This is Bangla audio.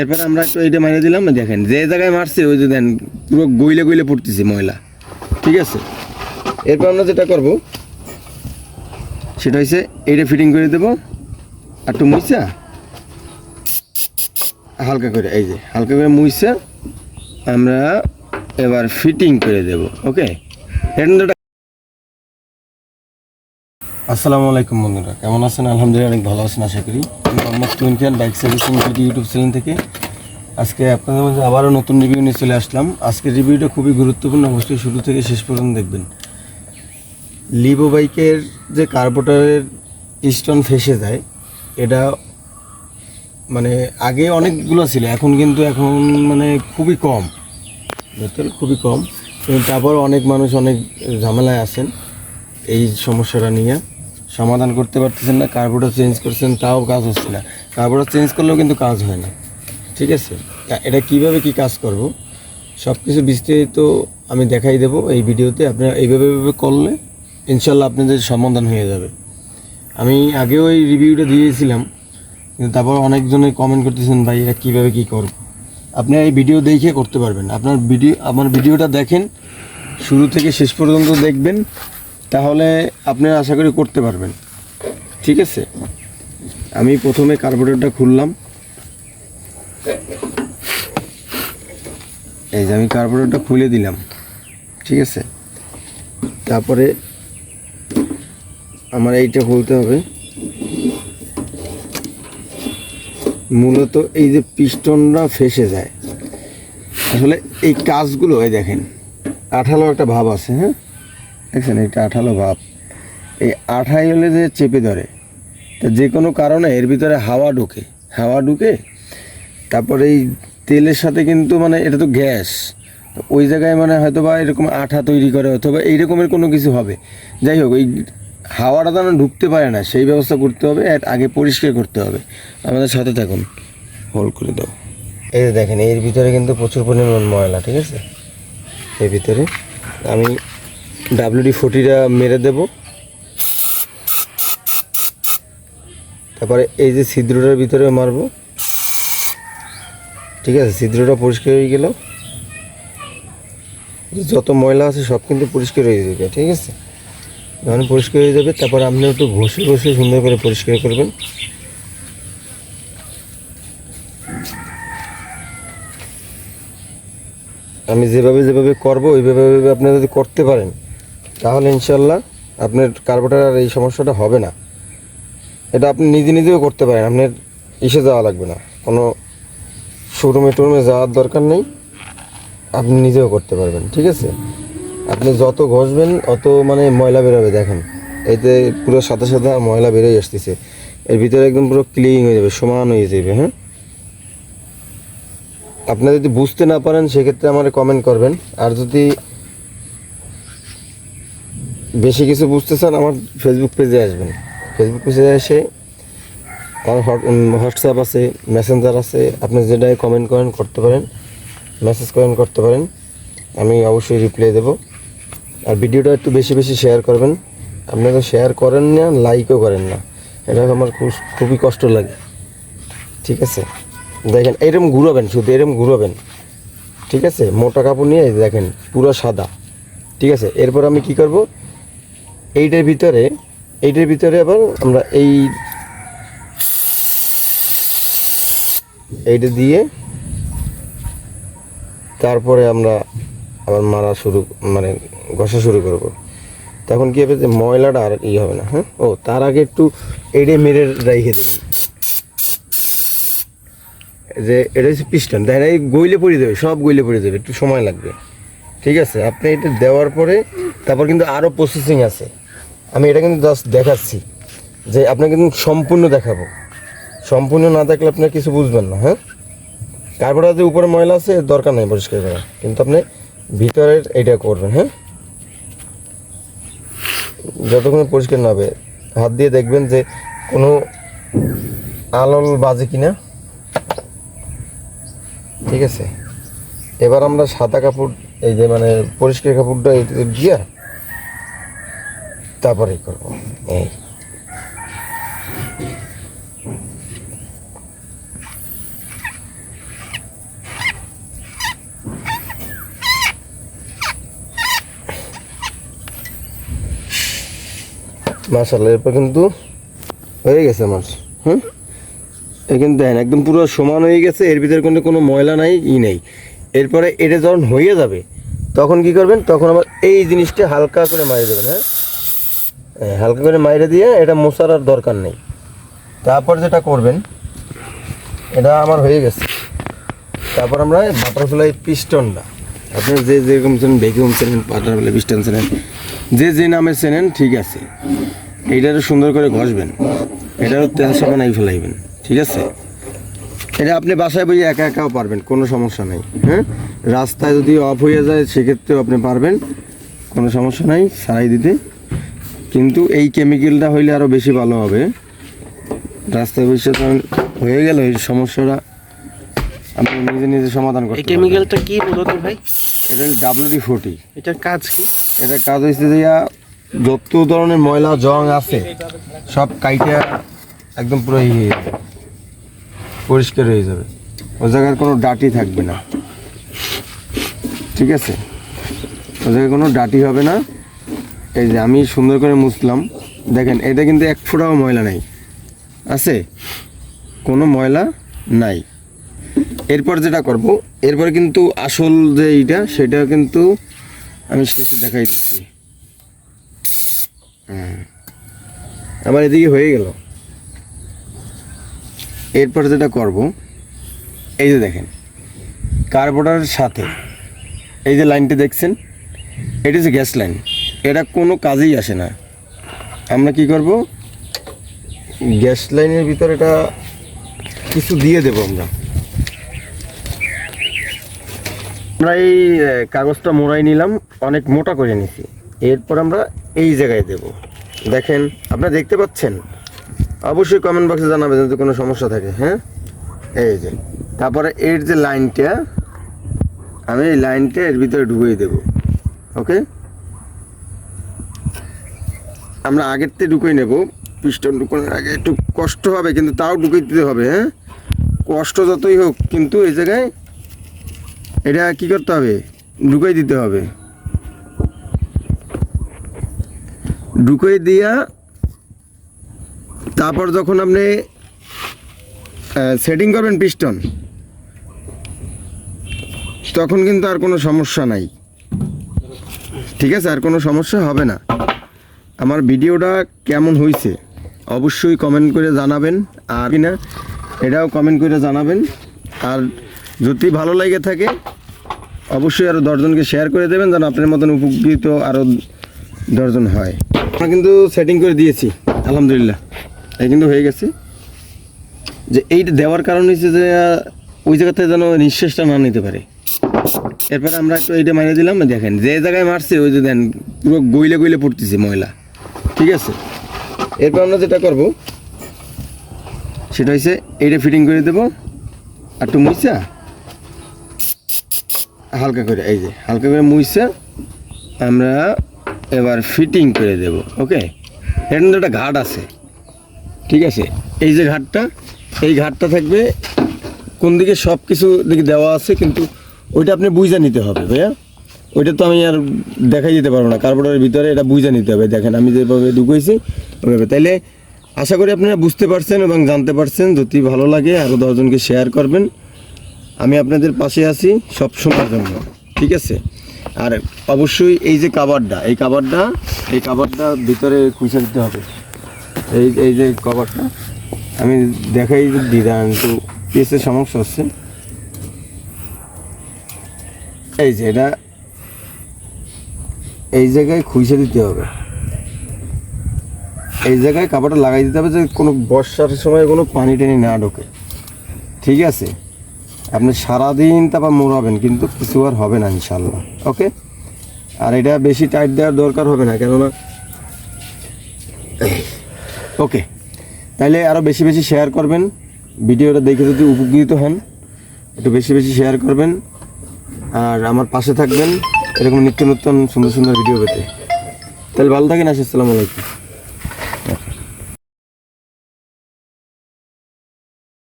এরপর আমরা একটু এইটা মারিয়ে দিলাম দেখেন, যে জায়গায় মারছে, ওই যে দেন, পুরো গইলে গইলে পড়তেছে ময়লা। ঠিক আছে? এরপর আমরা যেটা করব, সেটা হচ্ছে এইটা ফিটিং করে দেবো, আর একটু মুইসা, হালকা করে, এই যে, হালকা করে মুইসা, আমরা এবার ফিটিং করে দেব ওকে এটা আসসালামু আলাইকুম বন্ধুরা, কেমন আছেন? আলহামদুলিল্লাহ অনেক ভালো আছেন, আশা করি। আমি Mohammad bike servicing YouTube channel থেকে। আজকে আপনাদের মধ্যে আবারও নতুন রিভিউ নিয়ে চলে আসলাম। আজকের রিভিউটা খুবই গুরুত্বপূর্ণ, অবশ্যই শুরু থেকে শেষ পর্যন্ত দেখবেন। লিভো বাইকের যে কার্বোটারের স্টোন ফেসে যায়, এটা মানে আগে অনেকগুলো ছিল, এখন কিন্তু এখন মানে খুবই কম। বোতল খুবই কম। তারপর অনেক মানুষ অনেক ঝামেলায় আছেন এই সমস্যাটা নিয়ে। সমাধান করতে পারতেছেন না কার্বোটা চেঞ্জ করছেন, তাও কাজ হচ্ছে না। কার্বোটা চেঞ্জ করলেও কিন্তু কাজ হয় না। ঠিক আছে? এটা কীভাবে কি কাজ করব? সব কিছু বিস্তারিত আমি দেখাই দেব এই ভিডিওতে। আপনারা এইভাবে এইভাবে করলে ইনশাল্লাহ আপনাদের সমাধান হয়ে যাবে। আমি আগেও এই রিভিউটা দিয়েছিলাম, কিন্তু তারপর অনেকজনে কমেন্ট করতেছেন, ভাই, এটা কীভাবে কী করব? আপনি এই ভিডিও দেখে করতে পারবেন। আপনার ভিডিও আমার ভিডিওটা দেখেন, শুরু থেকে শেষ পর্যন্ত দেখবেন। তাহলে আপনি আশা করি করতে পারবেন। ঠিক আছে? আমি প্রথমে কার্বোরেটরটা খুললাম। এই যে আমি কার্বোরেটরটা খুলে দিলাম। ঠিক আছে? তারপরে আমার এইটা খুলতে হবে। মূলত এই যে পিস্টনটা ফেসে যায়। আসলে এই কাজগুলো দেখেন, আঠালো একটা ভাব আছে হ্যাঁ? দেখছেন এটা আঠালো ভাব এই আঠাই হলে যে চেপে ধরে তা যে কোনো কারণে এর ভিতরে হাওয়া ঢুকে। হাওয়া ঢুকে তারপরে এই তেলের সাথে কিন্তু মানে এটা তো গ্যাস ওই জায়গায় মানে হয়তো বা এরকম আঠা তৈরি করে অথবা এই রকমের কোনো কিছু হবে। যাই হোক এই হাওয়াটা যেন ঢুকতে পারে না সেই ব্যবস্থা করতে হবে আগে পরিষ্কার করতে হবে। আমাদের সাথে থাকুন। হোল্ড করে দাও। এই যে দেখেন এর ভিতরে কিন্তু প্রচুর পরিমাণ ময়লা ঠিক আছে? এর ভিতরে আমি ডাব্লিউডি ফোর্টিটা মেরে দেব। তারপরে এই যে ছিদ্রটার ভিতরে মারবো। ঠিক আছে, ছিদ্রটা পরিষ্কার হয়ে গেল। যত ময়লা আছে সব কিন্তু পরিষ্কার হয়ে যাবে, ঠিক আছে? যখন পরিষ্কার হয়ে যাবে, তারপর আপনি একটু ঘষে ঘষে সুন্দর করে পরিষ্কার করবেন। আমি যেভাবে যেভাবে করব, ওইভাবে ওইভাবে আপনি যদি করতে পারেন তাহলে ইনশাল্লাহ আপনার কার্বোটার আর এই সমস্যাটা হবে না। এটা আপনি নিজে নিজেও করতে পারেন, আপনার ইসে যাওয়া লাগবে না। কোনো শোরুমে টুরুমে যাওয়ার দরকার নেই, আপনি নিজেও করতে পারবেন, ঠিক আছে? আপনি যত ঘষবেন, অত মানে ময়লা বেরোবে, দেখেন। এতে পুরো সাদা সাদা ময়লা বেরোয় আসতেছে। এর ভিতরে একদম পুরো ক্লিন হয়ে যাবে, সমান হয়ে যাবে হ্যাঁ? আপনারা যদি বুঝতে না পারেন, সেক্ষেত্রে আমার কমেন্ট করবেন। আর যদি বেশি কিছু বুঝতে চান আমার ফেসবুক পেজে আসবেন। ফেসবুক পেজে এসে আমার হোয়াটসঅ্যাপ আছে মেসেঞ্জার আছে, আপনি যেটাই কমেন্ট করেন করতে পারেন মেসেজ করেন করতে পারেন, আমি অবশ্যই রিপ্লাই দেবো। আর ভিডিওটা একটু বেশি বেশি শেয়ার করবেন। আপনি তো শেয়ার করেন না লাইকও করেন না। এটা আমার খুব, খুবই কষ্ট লাগে। ঠিক আছে? দেখেন এরকম ঘুরাবেন, শুধু এরকম ঘুরাবেন। ঠিক আছে? মোটা কাপড় নিয়ে দেখেন, পুরো সাদা। ঠিক আছে? এরপর আমি কি করব? এইটার ভিতরে এইটার ভিতরে আবার আমরা এই এইটা দিয়ে তারপরে আমরা আবার মারা শুরু মানে ঘষা শুরু করব। তখন কি হবে যে ময়লাটা আর ই হবে না হ্যাঁ? ও, তার আগে একটু এড়ে মেরে রেখে দেবেন। যে এটা হচ্ছে পিস্টন, দেখেন এই গইলে পড়ে দেবে সব গইলে পড়ে দেবে একটু সময় লাগবে। ঠিক আছে, আপনি এটা দেওয়ার পরে তারপর কিন্তু আরও প্রসেসিং আছে। আমি এটা কিন্তু জাস্ট দেখাচ্ছি যে আপনাকে কিন্তু সম্পূর্ণ দেখাবো। সম্পূর্ণ না দেখলে আপনার কিছু বুঝবেন না হ্যাঁ? কার্বোটার যে উপরে ময়লা আছে, এর দরকার নেই পরিষ্কার করা কিন্তু আপনি ভিতরের এটা করবেন হ্যাঁ? যতক্ষণ পরিষ্কার না হবে, হাত দিয়ে দেখবেন যে কোনো আলল বাজে কিনা। ঠিক আছে? এবার আমরা সাদা কাপড়, এই যে মানে পরিষ্কার কাপড়টা দিয়ে তারপরে করব। এই। মার্শাল্লাহ এরপর কিন্তু হয়ে গেছে আমার হুম? কিন্তু দেখেন, একদম পুরো সমান হয়ে গেছে, এর ভিতরে কিন্তু কোনো ময়লা নাই, ই নেই। এরপরে এটা যখন হয়ে যাবে, তখন কি করবেন? তখন আবার এই জিনিসটা হালকা করে মারিয়ে দেবেন হ্যাঁ? হালকা করে মাইরে দিয়ে এটা মশার আর দরকার নেই। তারপর যেটা করবেন, এটা আমার হয়ে গেছে। তারপর আমরা বাটারফ্লাই পিস্টনটা। আপনি যে যেরকম চেনেন ভ্যাকিউম চেনেন, বাটারফ্লাই পিস্টন চেনেন, যে যে নামে চেনেন, ঠিক আছে। এইটারও সুন্দর করে ঘষবেন। এটারও তেল সাবানাই ফেলাইবেন, ঠিক আছে। এটা আপনি বাসায় বসে একা একাও পারবেন, কোনো সমস্যা নাই হ্যাঁ? রাস্তায় যদি অফ হয়ে যায়, সেক্ষেত্রেও আপনি পারবেন, কোনো সমস্যা নাই সারাই দিতে। কিন্তু এই কেমিক্যালটা হইলে আরও বেশি ভালো হবে। রাস্তায় বসে তখন হয়ে গেল এই সমস্যাটা। আমি নিজে নিজে সমাধান এই করতে পারবেন। কেমিক্যালটা কি মূলত ভাই? এটা ডাব্লিউডি ফোর্টি এটার কাজ কি? এটা কাজ হয়েছে যে যত ধরনের ময়লা জং আছে সব কাইটা একদম পুরো ইয়ে হয়ে যাবে। পরিষ্কার হয়ে যাবে। ওই জায়গার কোনো ডাটি থাকবে না। ঠিক আছে? ও জায়গায় কোনো ডাটি হবে না। এই যে আমি সুন্দর করে মুছলাম। দেখেন, এটা কিন্তু এক ফোঁটাও ময়লা নাই। আছে? কোনো ময়লা নাই। এরপর যেটা করব, এরপর কিন্তু আসল যে এইটা, সেটা কিন্তু আমি শেষে দেখাই দিচ্ছি হুম। আমার এদিকে হয়ে গেল। এরপর যেটা করব, এই যে দেখেন কার্বোটারের সাথে, এই যে লাইনটি দেখছেন, এটা হচ্ছে গ্যাস লাইন। এটা কোনো কাজেই আসে না। আমরা কি করব? গ্যাস লাইনের ভিতর এটা কিছু দিয়ে দেবো আমরা। আমরা এই কাগজটা মোড়াই নিলাম, অনেক মোটা করে নিছি। এরপর আমরা এই জায়গায় দেব। দেখেন, আপনারা দেখতে পাচ্ছেন? অবশ্যই কমেন্ট বক্সে জানাবেন যদি কোনো সমস্যা থাকে হ্যাঁ? এই যে, তারপরে এর যে লাইনটা, আমি এই লাইনটা এর ভিতরে ঢুকিয়ে দেব। ওকে আমরা আগের থেকে ঢুকিয়ে নেব। পিস্টন ঢুকানোর আগে একটু কষ্ট হবে, কিন্তু তাও ঢুকিয়ে দিতে হবে হ্যাঁ? কষ্ট যতই হোক, কিন্তু এই জায়গায় এটা কি করতে হবে? ঢুকাই দিতে হবে। ঢুকাই দিয়া তারপর যখন আপনি সেটিং করবেন পিস্টন তখন কিন্তু আর কোনো সমস্যা নাই। ঠিক আছে? আর কোনো সমস্যা হবে না। আমার ভিডিওটা কেমন হয়েছে অবশ্যই কমেন্ট করে জানাবেন। আর কিনা, এটাও কমেন্ট করে জানাবেন। আর যদি ভালো লাগে থাকে, অবশ্যই আরও দশজনকে শেয়ার করে দেবেন যেন আপনার মতন উপকৃত আরও দশজন হয়। আমরা কিন্তু সেটিং করে দিয়েছি, আলহামদুলিল্লাহ। এই কিন্তু হয়ে গেছে। যে এইটা দেওয়ার কারণ হচ্ছে যে, ওই জায়গাতে যেন নিঃশ্বাসটা না নিতে পারে। এরপরে আমরা একটু এইটা মারিয়ে দিলাম, দেখেন, যে জায়গায় মারছে, ওই যে দেন, পুরো গইলে গইলে পড়তেছে ময়লা। ঠিক আছে? এরপর আমরা যেটা করব, সেটা হচ্ছে এইটা ফিটিং করে দেবো, আর একটু মুইসা, হালকা করে, এই যে, হালকা করে মুইসা আমরা এবার ফিটিং করে দেব ওকে এর মধ্যে একটা ঘাট আছে, ঠিক আছে? এই যে ঘাটটা, এই ঘাটটা থাকবে কোন দিকে সব কিছু দিকে দেওয়া আছে, কিন্তু ওইটা আপনি বুঝে নিতে হবে, ভাইয়া। ওইটা তো আমি আর দেখাই দিতে পারব না। কার্বোর্ডের ভিতরে এটা বুঝে নিতে হবে। দেখেন, আমি যেভাবে ঢুকেছি, ওইভাবে। তাইলে আশা করি আপনারা বুঝতে পারছেন এবং জানতে পারছেন যদি ভালো লাগে আরও দশজনকে শেয়ার করবেন। আমি আপনাদের পাশে আছি সব সময়ের জন্য, ঠিক আছে? আর অবশ্যই এই যে কাবারটা এই কাবারটা এই কাবারটা ভিতরে খুঁজে দিতে হবে। এই এই যে কভারটা আমি দেখাই দিদা কিন্তু পিসের সমস্যা হচ্ছে। এই যে এটা এই জায়গায় খুঁজে দিতে হবে। এই জায়গায় কাপড়টা লাগাই দিতে হবে যে কোনো বর্ষার সময় কোনো পানি টানি না ঢোকে। ঠিক আছে? আপনি সারাদিন তারপর মোড়াবেন, কিন্তু কিছু আর হবে না ইনশাল্লাহ ওকে? আর এটা বেশি টাইট দেওয়ার দরকার হবে না, কেননা ওকে। তাহলে আরও বেশি বেশি শেয়ার করবেন। ভিডিওটা দেখে যদি উপকৃত হন, একটু বেশি বেশি শেয়ার করবেন। আর আমার পাশে থাকবেন। এরকম নিত্য নতুন সুন্দর সুন্দর ভিডিও পেতে। তাহলে ভালো থাকেন আসসালামু আলাইকুম।